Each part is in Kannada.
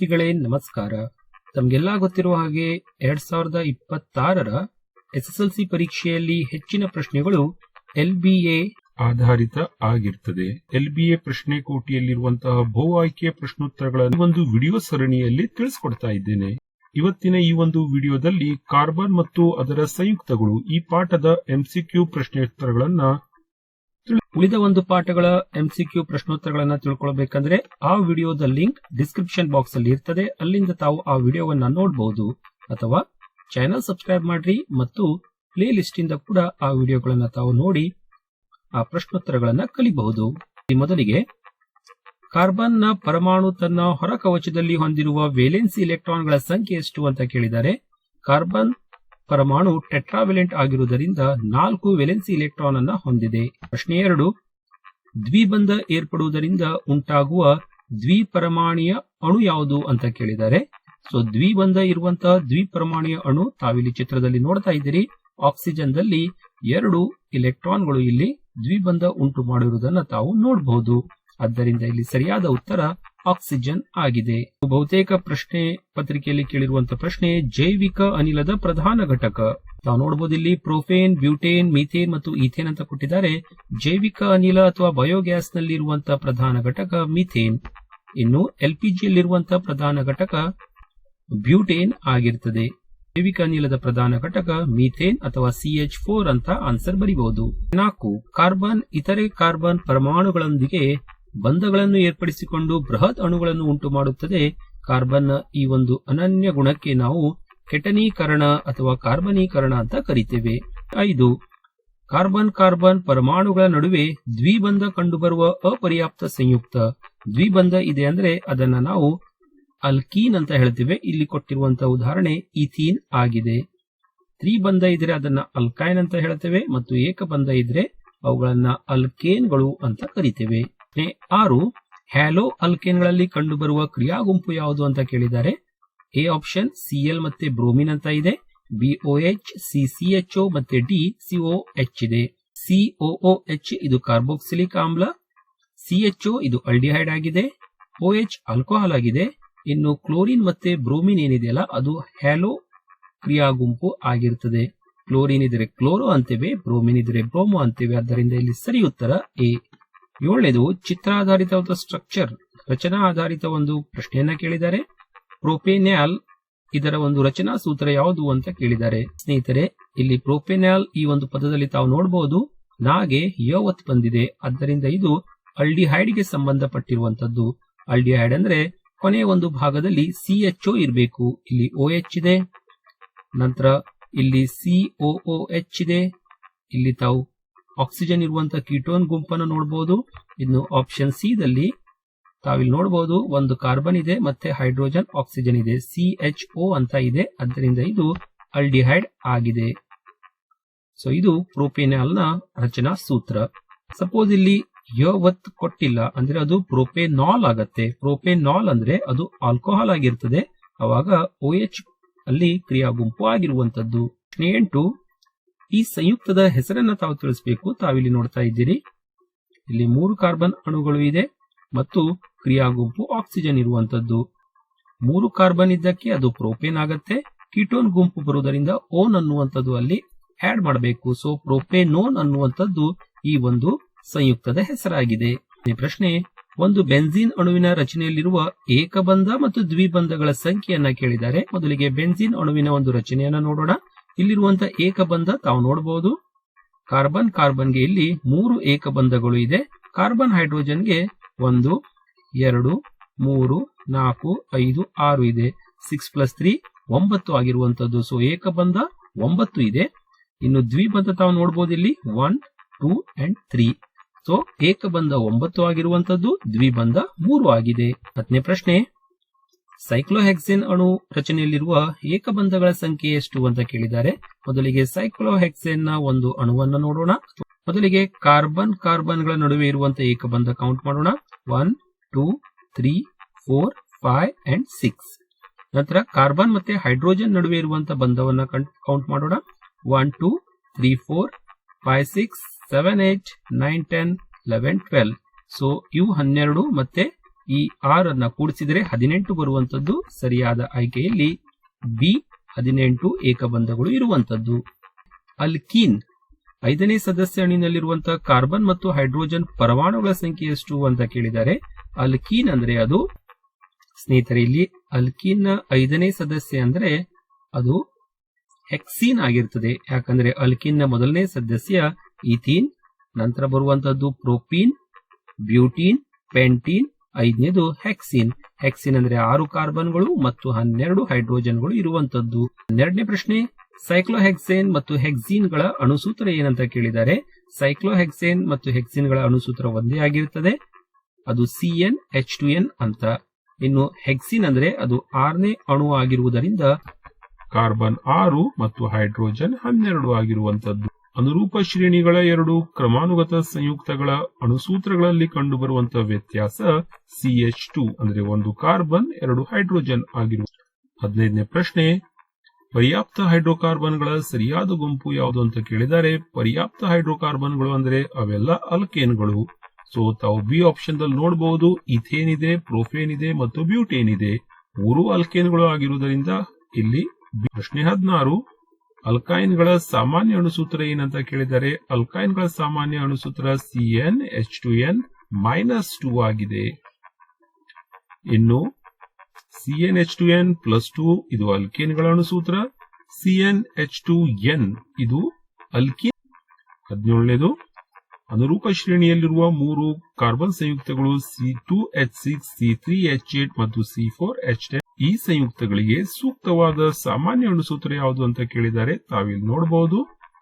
ವಿದ್ಯಾರ್ಥಿಗಳೇ ನಮಸ್ಕಾರ. ತಮ್ಗೆಲ್ಲ ಗೊತ್ತಿರುವ ಹಾಗೆ ಎರಡ್ ಸಾವಿರದ ಇಪ್ಪತ್ತಾರರ ಎಸ್ಎಸ್ಎಲ್ಸಿ ಪರೀಕ್ಷೆಯಲ್ಲಿ ಹೆಚ್ಚಿನ ಪ್ರಶ್ನೆಗಳು ಎಲ್ ಬಿ ಎ ಆಧಾರಿತ ಆಗಿರ್ತದೆ. ಎಲ್ ಬಿ ಎ ಪ್ರಶ್ನೆ ಕೋಟಿಯಲ್ಲಿರುವಂತಹ ಬಹು ಆಯ್ಕೆಯ ಪ್ರಶ್ನೋತ್ತರಗಳನ್ನು ಒಂದು ವಿಡಿಯೋ ಸರಣಿಯಲ್ಲಿ ತಿಳಿಸ್ಕೊಡ್ತಾ ಇದ್ದೇನೆ. ಇವತ್ತಿನ ಈ ಒಂದು ವಿಡಿಯೋದಲ್ಲಿ ಕಾರ್ಬನ್ ಮತ್ತು ಅದರ ಸಂಯುಕ್ತಗಳು ಈ ಪಾಠದ ಎಂಸಿಕ್ಯೂ ಪ್ರಶ್ನೋತ್ತರಗಳನ್ನ ಉಳಿದ ಒಂದು ಪಾಠಗಳ ಎಂಸಿಕ್ಯೂ ಪ್ರಶ್ನೋತ್ತರಗಳನ್ನು ತಿಳ್ಕೊಳ್ಬೇಕಂದ್ರೆ ಆ ವಿಡಿಯೋದ ಲಿಂಕ್ ಡಿಸ್ಕ್ರಿಪ್ಷನ್ ಬಾಕ್ಸ್ ಅಲ್ಲಿ ಇರ್ತದೆ. ಅಲ್ಲಿಂದ ತಾವು ಆ ವಿಡಿಯೋವನ್ನ ನೋಡಬಹುದು ಅಥವಾ ಚಾನೆಲ್ ಸಬ್ಸ್ಕ್ರೈಬ್ ಮಾಡ್ರಿ ಮತ್ತು ಪ್ಲೇ ಲಿಸ್ಟ್ ಇಂದ ಕೂಡ ಆ ವಿಡಿಯೋಗಳನ್ನ ತಾವು ನೋಡಿ ಆ ಪ್ರಶ್ನೋತ್ತರಗಳನ್ನ ಕಲಿಬಹುದು. ಈ ಮೊದಲಿಗೆ ಕಾರ್ಬನ್ನ ಪರಮಾಣು ತನ್ನ ಹೊರ ಕವಚದಲ್ಲಿ ಹೊಂದಿರುವ ವೇಲೆನ್ಸಿ ಇಲೆಕ್ಟ್ರಾನ್ಗಳ ಸಂಖ್ಯೆ ಎಷ್ಟು ಅಂತ ಕೇಳಿದ್ದಾರೆ. ಕಾರ್ಬನ್ ಪರಮಾಣು ಟೆಟ್ರಾವೆಲೆಂಟ್ ಆಗಿರುವುದರಿಂದ ನಾಲ್ಕು ವೆಲೆನ್ಸಿ ಇಲೆಕ್ಟ್ರಾನ್ ಅನ್ನ ಹೊಂದಿದೆ. ಪ್ರಶ್ನೆ ಎರಡು, ದ್ವಿಬಂಧ ಏರ್ಪಡುವುದರಿಂದ ಉಂಟಾಗುವ ದ್ವಿಪರಮಾಣೀಯ ಅಣು ಯಾವುದು ಅಂತ ಕೇಳಿದ್ದಾರೆ ಸೊ ದ್ವಿಬಂಧ ಇರುವಂತಹ ದ್ವಿಪರಮಾಣೀಯ ಅಣು ತಾವಿಲ್ಲಿ ಚಿತ್ರದಲ್ಲಿ ನೋಡ್ತಾ ಇದ್ದೀರಿ. ಆಕ್ಸಿಜನ್ ದಲ್ಲಿ ಎರಡು ಇಲೆಕ್ಟ್ರಾನ್ಗಳು ಇಲ್ಲಿ ದ್ವಿಬಂಧ ಉಂಟು ಮಾಡಿರುವುದನ್ನು ತಾವು ನೋಡಬಹುದು. ಆದ್ದರಿಂದ ಇಲ್ಲಿ ಸರಿಯಾದ ಉತ್ತರ ಆಕ್ಸಿಜನ್ ಆಗಿದೆ. ಬಹುತೇಕ ಪ್ರಶ್ನೆ ಪತ್ರಿಕೆಯಲ್ಲಿ ಕೇಳಿರುವಂತಹ ಪ್ರಶ್ನೆ, ಜೈವಿಕ ಅನಿಲದ ಪ್ರಧಾನ ಘಟಕ. ನಾವು ನೋಡಬಹುದು ಇಲ್ಲಿ ಪ್ರೋಫೇನ್, ಬ್ಯೂಟೇನ್, ಮೀಥೇನ್ ಮತ್ತು ಈಥೇನ್ ಅಂತ ಕೊಟ್ಟಿದ್ದಾರೆ. ಜೈವಿಕ ಅನಿಲ ಅಥವಾ ಬಯೋಗ್ಯಾಸ್ನಲ್ಲಿ ಇರುವಂತಹ ಪ್ರಧಾನ ಘಟಕ ಮೀಥೇನ್. ಇನ್ನು ಎಲ್ ಪಿ ಜಿಯಲ್ಲಿರುವಂತಹ ಪ್ರಧಾನ ಘಟಕ ಬ್ಯೂಟೇನ್ ಆಗಿರ್ತದೆ. ಜೈವಿಕ ಅನಿಲದ ಪ್ರಧಾನ ಘಟಕ ಮೀಥೇನ್ ಅಥವಾ ಸಿಎಚ್ ಫೋರ್ ಅಂತ ಆನ್ಸರ್ ಬರೀಬಹುದು ನಾಲ್ಕು, ಕಾರ್ಬನ್, ಇತರೆ ಕಾರ್ಬನ್ ಪರಮಾಣುಗಳೊಂದಿಗೆ ಬಂಧಗಳನ್ನು ಏರ್ಪಡಿಸಿಕೊಂಡು ಬೃಹತ್ ಅಣುಗಳನ್ನು ಉಂಟು ಮಾಡುತ್ತದೆ ಕಾರ್ಬನ್ ಈ ಒಂದು ಅನನ್ಯ ಗುಣಕ್ಕೆ ನಾವು ಕೆಟನೀಕರಣ ಅಥವಾ ಕಾರ್ಬನೀಕರಣ ಅಂತ ಕರಿತೇವೆ. ಐದು, ಕಾರ್ಬನ್ ಕಾರ್ಬನ್ ಪರಮಾಣುಗಳ ನಡುವೆ ದ್ವಿಬಂಧ ಕಂಡುಬರುವ ಅಪರ್ಯಾಪ್ತ ಸಂಯುಕ್ತ. ದ್ವಿಬಂಧ ಇದೆ ಅಂದ್ರೆ ಅದನ್ನ ನಾವು ಅಲ್ಕೀನ್ ಅಂತ ಹೇಳ್ತೇವೆ. ಇಲ್ಲಿ ಕೊಟ್ಟಿರುವಂತಹ ಉದಾಹರಣೆ ಇಥೀನ್ ಆಗಿದೆ. ತ್ರಿಬಂಧ ಇದ್ರೆ ಅದನ್ನ ಅಲ್ಕೈನ್ ಅಂತ ಹೇಳ್ತೇವೆ ಮತ್ತು ಏಕಬಂಧ ಇದ್ರೆ ಅವುಗಳನ್ನ ಅಲ್ಕೇನ್ಗಳು ಅಂತ ಕರಿತೇವೆ. ಆರು, ಹ್ಯಾಲೋ ಅಲ್ಕೇನ್ಗಳಲ್ಲಿ ಕಂಡುಬರುವ ಕ್ರಿಯಾ ಗುಂಪು ಯಾವುದು ಅಂತ ಕೇಳಿದ್ದಾರೆ. ಎ ಆಪ್ಷನ್ ಸಿಎಲ್ ಮತ್ತೆ ಬ್ರೋಮಿನ್ ಅಂತ ಇದೆ. B O H C C H O ಮತ್ತೆ ಡಿ ಸಿಒ ಎಚ್ ಇದೆ. ಸಿಒಒ ಎಚ್ ಇದು ಕಾರ್ಬೋಕ್ಸಿಲಿಕ್ ಆಮ್ಲ. ಸಿಎಚ್ಒ ಇದು ಅಲ್ಡಿಹೈಡ್ ಆಗಿದೆ. ಓಎಚ್ ಆಲ್ಕೋಹಾಲ್ ಆಗಿದೆ. ಇನ್ನು ಕ್ಲೋರಿನ್ ಮತ್ತೆ ಬ್ರೋಮಿನ್ ಏನಿದೆಯಲ್ಲ, ಅದು ಹ್ಯಾಲೋ ಕ್ರಿಯಾ ಗುಂಪು ಆಗಿರುತ್ತದೆ ಕ್ಲೋರಿನ್ ಇದ್ರೆ ಕ್ಲೋರೋ ಅಂತೇವೆ, ಬ್ರೋಮಿನ್ ಇದ್ರೆ ಬ್ರೋಮೋ ಅಂತೇವೆ. ಆದ್ದರಿಂದ ಇಲ್ಲಿ ಸರಿ ಉತ್ತರ ಎ. ಏಳನೇದು ಚಿತ್ರಾಧಾರಿತ ಸ್ಟ್ರಕ್ಚರ್ ರಚನಾ ಆಧಾರಿತ ಒಂದು ಪ್ರಶ್ನೆಯನ್ನ ಕೇಳಿದ್ದಾರೆ. ಪ್ರೋಪೇನ್ಯಾಲ್, ಇದರ ಒಂದು ರಚನಾ ಸೂತ್ರ ಯಾವುದು ಅಂತ ಕೇಳಿದ್ದಾರೆ. ಸ್ನೇಹಿತರೆ, ಇಲ್ಲಿ ಪ್ರೋಪೆನ್ಯಾಲ್ ಈ ಒಂದು ಪದದಲ್ಲಿ ತಾವು ನೋಡಬಹುದು ನಾಗೆ ಯೋವತ್ ಬಂದಿದೆ. ಆದ್ದರಿಂದ ಇದು ಅಲ್ಡಿಹೈಡ್ಗೆ ಸಂಬಂಧಪಟ್ಟಿರುವಂತದ್ದು ಅಲ್ಡಿಹೈಡ್ ಅಂದ್ರೆ ಕೊನೆಯ ಒಂದು ಭಾಗದಲ್ಲಿ ಸಿ ಎಚ್ ಇರಬೇಕು. ಇಲ್ಲಿ ಓ ಎಚ್ ಇದೆ. ನಂತರ ಇಲ್ಲಿ ಸಿಒಒ ಎಚ್ ಇದೆ. ಇಲ್ಲಿ ತಾವು ಆಕ್ಸಿಜನ್ ಇರುವಂತಹ ಕೀಟೋನ್ ಗುಂಪನ್ನು ನೋಡಬಹುದು ಇನ್ನು ಆಪ್ಷನ್ ಸಿ ದಲ್ಲಿ ತಾವಿಲ್ಲಿ ನೋಡಬಹುದು ಒಂದು ಕಾರ್ಬನ್ ಇದೆ ಮತ್ತೆ ಹೈಡ್ರೋಜನ್ ಆಕ್ಸಿಜನ್ ಇದೆ. ಸಿ ಎಚ್ ಓ ಅಂತ ಇದೆ. ಅದರಿಂದ ಇದು ಅಲ್ಡಿಹೈಡ್ ಆಗಿದೆ. ಸೊ ಇದು ಪ್ರೋಪೇನಾಲ್ನ ರಚನಾ ಸೂತ್ರ. ಸಪೋಸ್ ಇಲ್ಲಿ ಯವತ್ ಕೊಟ್ಟಿಲ್ಲ ಅಂದ್ರೆ ಅದು ಪ್ರೋಪೇನಾಲ್ ಆಗತ್ತೆ. ಪ್ರೋಪೇನಾಲ್ ಅಂದ್ರೆ ಅದು ಆಲ್ಕೋಹಾಲ್ ಆಗಿರ್ತದೆ. ಅವಾಗ ಓ ಎಚ್ ಅಲ್ಲಿ ಕ್ರಿಯಾ ಗುಂಪು ಆಗಿರುವಂತದ್ದು ಎಂಟು ಈ ಸಂಯುಕ್ತದ ಹೆಸರನ್ನ ತಾವು ತಿಳಿಸಬೇಕು. ತಾವಿಲ್ಲಿ ನೋಡ್ತಾ ಇದ್ದೀರಿ. ಇಲ್ಲಿ ಮೂರು ಕಾರ್ಬನ್ ಅಣುಗಳು ಇದೆ ಮತ್ತು ಕ್ರಿಯಾ ಗುಂಪು ಆಕ್ಸಿಜನ್ ಇರುವಂತದ್ದು. ಮೂರು ಕಾರ್ಬನ್ ಇದ್ದಕ್ಕೆ ಅದು ಪ್ರೋಪೇನ್ ಆಗತ್ತೆ. ಕೀಟೋನ್ ಗುಂಪು ಬರುವುದರಿಂದ ಓನ್ ಅನ್ನುವಂಥದ್ದು ಅಲ್ಲಿ ಆಡ್ ಮಾಡಬೇಕು. ಸೊ ಪ್ರೋಪೇನೋನ್ ಅನ್ನುವಂಥದ್ದು ಈ ಒಂದು ಸಂಯುಕ್ತದ ಹೆಸರಾಗಿದೆ. ಪ್ರಶ್ನೆ, ಒಂದು ಬೆನ್ಸಿನ್ ಅಣುವಿನ ರಚನೆಯಲ್ಲಿರುವ ಏಕಬಂಧ ಮತ್ತು ದ್ವಿಬಂಧಗಳ ಸಂಖ್ಯೆಯನ್ನ ಕೇಳಿದ್ದಾರೆ. ಮೊದಲಿಗೆ ಬೆನ್ಸಿನ್ ಅಣುವಿನ ಒಂದು ರಚನೆಯನ್ನ ನೋಡೋಣ. ಇಲ್ಲಿರುವಂತಹ ಏಕಬಂಧ ತಾವು ನೋಡಬಹುದು ಕಾರ್ಬನ್, ಕಾರ್ಬನ್ಗೆ ಇಲ್ಲಿ ಮೂರು ಏಕಬಂಧಗಳು ಇದೆ. ಕಾರ್ಬನ್, ಹೈಡ್ರೋಜನ್ಗೆ ಒಂದು, ಎರಡು, ಮೂರು, ನಾಲ್ಕು, ಐದು, ಆರು ಇದೆ. ಸಿಕ್ಸ್ ಪ್ಲಸ್ ತ್ರೀ, ಒಂಬತ್ತು ಆಗಿರುವಂತದ್ದು ಸೊ ಏಕಬಂಧ ಒಂಬತ್ತು ಇದೆ. ಇನ್ನು ದ್ವಿಬಂಧ ತಾವು ನೋಡಬಹುದು ಇಲ್ಲಿ. One two and three so ಏಕಬಂಧ ಒಂಬತ್ತು ಆಗಿರುವಂತದ್ದು ದ್ವಿಬಂಧ ಮೂರು ಆಗಿದೆ. ಹತ್ತನೇ ಪ್ರಶ್ನೆ. ಸೈಕ್ಲೋಹೆಕ್ಸೆನ್ ಅಣು ರಚನೆಯಲ್ಲಿರುವ ಏಕಬಂಧಗಳ ಸಂಖ್ಯೆ ಎಷ್ಟು ಅಂತ ಕೇಳಿದ್ದಾರೆ. ಮೊದಲಿಗೆ ಸೈಕ್ಲೋಹೆಕ್ಸೆನ್ನ ಒಂದು ಅಣುವನ್ನ ನೋಡೋಣ. ಮೊದಲಿಗೆ ಕಾರ್ಬನ್ ಕಾರ್ಬನ್ಗಳ ನಡುವೆ ಇರುವಂತಹ ಏಕಬಂಧ ಕೌಂಟ್ ಮಾಡೋಣ. One two three four five and six ನಂತರ ಕಾರ್ಬನ್ ಮತ್ತೆ ಹೈಡ್ರೋಜನ್ ನಡುವೆ ಇರುವಂತಹ ಬಂಧವನ್ನ ಕೌಂಟ್ ಮಾಡೋಣ. One two three four five six seven eight nine ten eleven twelve so ಇವು ಹನ್ನೆರಡು ಮತ್ತೆ ಈ ಆರ್ ಅನ್ನ ಕೂಡಿಸಿದರೆ ಹದಿನೆಂಟು ಬರುವಂತದ್ದು ಸರಿಯಾದ ಆಯ್ಕೆಯಲ್ಲಿ, ಬಿ ಹದಿನೆಂಟು ಏಕಬಂಧಗಳು ಇರುವಂತದ್ದು. ಅಲ್ಕೀನ್ ಐದನೇ ಸದಸ್ಯ ಅಣಿನಲ್ಲಿರುವಂತಹ ಕಾರ್ಬನ್ ಮತ್ತು ಹೈಡ್ರೋಜನ್ ಪರಮಾಣುಗಳ ಸಂಖ್ಯೆ ಎಷ್ಟು ಅಂತ ಕೇಳಿದ್ದಾರೆ ಅಲ್ಕೀನ್ ಅಂದ್ರೆ ಅದು, ಸ್ನೇಹಿತರೆ, ಇಲ್ಲಿ ಅಲ್ಕೀನ್ನ ಐದನೇ ಸದಸ್ಯ ಅಂದ್ರೆ ಅದು ಹೆಕ್ಸೀನ್ ಆಗಿರ್ತದೆ. ಯಾಕಂದ್ರೆ ಅಲ್ಕೀನ್ನ ಮೊದಲನೇ ಸದಸ್ಯ ಈಥೀನ್, ನಂತರ ಬರುವಂತದ್ದು ಪ್ರೋಪೀನ್, ಬ್ಯೂಟೀನ್, ಪೆಂಟೀನ್ ಐದನೇದು ಹೆಕ್ಸಿನ್ ಹೆಕ್ಸಿನ್ ಅಂದ್ರೆ ಆರು ಕಾರ್ಬನ್ಗಳು ಮತ್ತು ಹನ್ನೆರಡು ಹೈಡ್ರೋಜನ್ಗಳು ಇರುವಂತದ್ದು ಹನ್ನೆರಡನೇ ಪ್ರಶ್ನೆ ಸೈಕ್ಲೋಹೆಕ್ಸೇನ್ ಮತ್ತು ಹೆಕ್ಸಿನ್ಗಳ ಅಣುಸೂತ್ರ ಏನಂತ ಕೇಳಿದ್ದಾರೆ? ಸೈಕ್ಲೋಹೆಕ್ಸೇನ್ ಮತ್ತು ಹೆಕ್ಸಿನ್ಗಳ ಅಣುಸೂತ್ರ ಒಂದೇ ಆಗಿರುತ್ತದೆ. ಅದು C N H two N ಅಂತ. ಇನ್ನು ಹೆಕ್ಸಿನ್ ಅಂದ್ರೆ ಅದು ಆರನೇ ಅಣು ಆಗಿರುವುದರಿಂದ ಕಾರ್ಬನ್ ಆರು ಮತ್ತು ಹೈಡ್ರೋಜನ್ ಹನ್ನೆರಡು ಆಗಿರುವಂತದ್ದು ಅನುರೂಪ ಶ್ರೇಣಿಗಳ ಎರಡು ಕ್ರಮಾನುಗತ ಸಂಯುಕ್ತಗಳ ಅಣುಸೂತ್ರಗಳಲ್ಲಿ ಕಂಡುಬರುವಂತಹ ವ್ಯತ್ಯಾಸ ಸಿ ಎಚ್ ಟು ಅಂದ್ರೆ ಒಂದು ಕಾರ್ಬನ್, ಎರಡು ಹೈಡ್ರೋಜನ್ ಆಗಿರುವ ಹದಿನೈದನೇ ಪ್ರಶ್ನೆ, ಪರ್ಯಾಪ್ತ ಹೈಡ್ರೋಕಾರ್ಬನ್ಗಳ ಸರಿಯಾದ ಗುಂಪು ಯಾವುದು ಅಂತ ಕೇಳಿದರೆ, ಪರ್ಯಾಪ್ತ ಹೈಡ್ರೋಕಾರ್ಬನ್ಗಳು ಅಂದ್ರೆ ಅವೆಲ್ಲ ಅಲ್ಕೇನ್ಗಳು ಸೊ ತಾವು ಬಿ ಆಪ್ಷನ್ ದಲ್ಲಿ ನೋಡಬಹುದು ಇಥೇನ್ ಇದೆ ಪ್ರೋಫೇನ್ ಇದೆ ಮತ್ತು ಬ್ಯೂಟೇನ್ ಇದೆ ಮೂರು ಅಲ್ಕೇನ್ಗಳು ಆಗಿರುವುದರಿಂದ ಇಲ್ಲಿ. ಪ್ರಶ್ನೆ ಹದಿನಾರು ಅಲ್ಕೈನ್ಗಳ ಸಾಮಾನ್ಯ ಅಣುಸೂತ್ರ ಏನಂತ ಕೇಳಿದರೆ, ಅಲ್ಕೈನ್ಗಳ ಸಾಮಾನ್ಯ ಅಣುಸೂತ್ರ C N H two N minus two ಆಗಿದೆ. ಇನ್ನು C N H two N plus two ಇದು ಅಲ್ಕೇನ್ಗಳ ಅಣುಸೂತ್ರ C N H two N ಇದು ಅಲ್ಕಿನ್ ಹದಿನೇಳನೇದು. ಅನುರೂಪ ಶ್ರೇಣಿಯಲ್ಲಿರುವ ಮೂರು ಕಾರ್ಬನ್ ಸಂಯುಕ್ತಗಳು C two H six C three H eight ಮತ್ತು ಸಿ ಫೋರ್ ಎಚ್ ಟೆನ್ ಈ ಸಂಯುಕ್ತಗಳಿಗೆ ಸೂಕ್ತವಾದ ಸಾಮಾನ್ಯ ಅಣುಸೂತ್ರ ಯಾವುದು ಅಂತ ಕೇಳಿದ್ದಾರೆ ತಾವಿಲ್ಲಿ ನೋಡಬಹುದು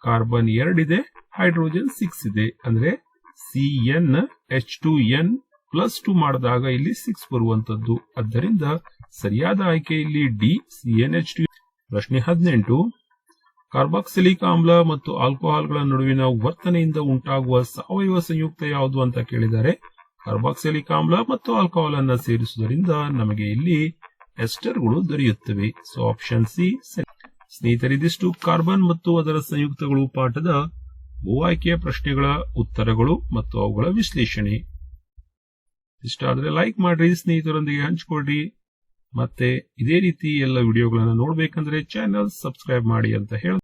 ಕಾರ್ಬನ್ ಎರಡಿದೆ, ಹೈಡ್ರೋಜನ್ ಸಿಕ್ಸ್ ಇದೆ. ಅಂದ್ರೆ C N H two N plus two ಮಾಡಿದಾಗ ಇಲ್ಲಿ ಸಿಕ್ಸ್ ಬರುವಂತದ್ದು ಆದ್ದರಿಂದ ಸರಿಯಾದ ಆಯ್ಕೆ ಇಲ್ಲಿ D C N H two ಪ್ರಶ್ನೆ ಹದಿನೆಂಟು. ಕಾರ್ಬಾಕ್ಸಿಲಿಕ್ ಆಮ್ಲ ಮತ್ತು ಆಲ್ಕೋಹಾಲ್ಗಳ ನಡುವಿನ ವರ್ತನೆಯಿಂದ ಉಂಟಾಗುವ ಸಾವಯವ ಸಂಯುಕ್ತ ಯಾವುದು ಅಂತ ಕೇಳಿದ್ದಾರೆ ಕಾರ್ಬಾಕ್ಸಿಲಿಕ್ ಆಮ್ಲ ಮತ್ತು ಆಲ್ಕೋಹಾಲ್ ಅನ್ನ ಸೇರಿಸುವುದರಿಂದ ನಮಗೆ ಇಲ್ಲಿ ಎಸ್ಟರ್ಗಳು ದೊರೆಯುತ್ತವೆ. ಸೊ ಆಪ್ಷನ್ ಸಿ ಸ್ನೇಹಿತರಿದಿಷ್ಟು ಕಾರ್ಬನ್ ಮತ್ತು ಅದರ ಸಂಯುಕ್ತಗಳು ಪಾಠದ ಬಹು ಆಯ್ಕೆಯ ಪ್ರಶ್ನೆಗಳ ಉತ್ತರಗಳು ಮತ್ತು ಅವುಗಳ ವಿಶ್ಲೇಷಣೆ. ಇಷ್ಟ ಆದ್ರೆ ಲೈಕ್ ಮಾಡ್ರಿ, ಸ್ನೇಹಿತರೊಂದಿಗೆ ಹಂಚಿಕೊಳ್ರಿ. ಮತ್ತೆ ಇದೇ ರೀತಿ ಎಲ್ಲ ವಿಡಿಯೋಗಳನ್ನು ನೋಡಬೇಕಂದ್ರೆ ಚಾನೆಲ್ ಸಬ್ಸ್ಕ್ರೈಬ್ ಮಾಡಿ ಅಂತ ಹೇಳ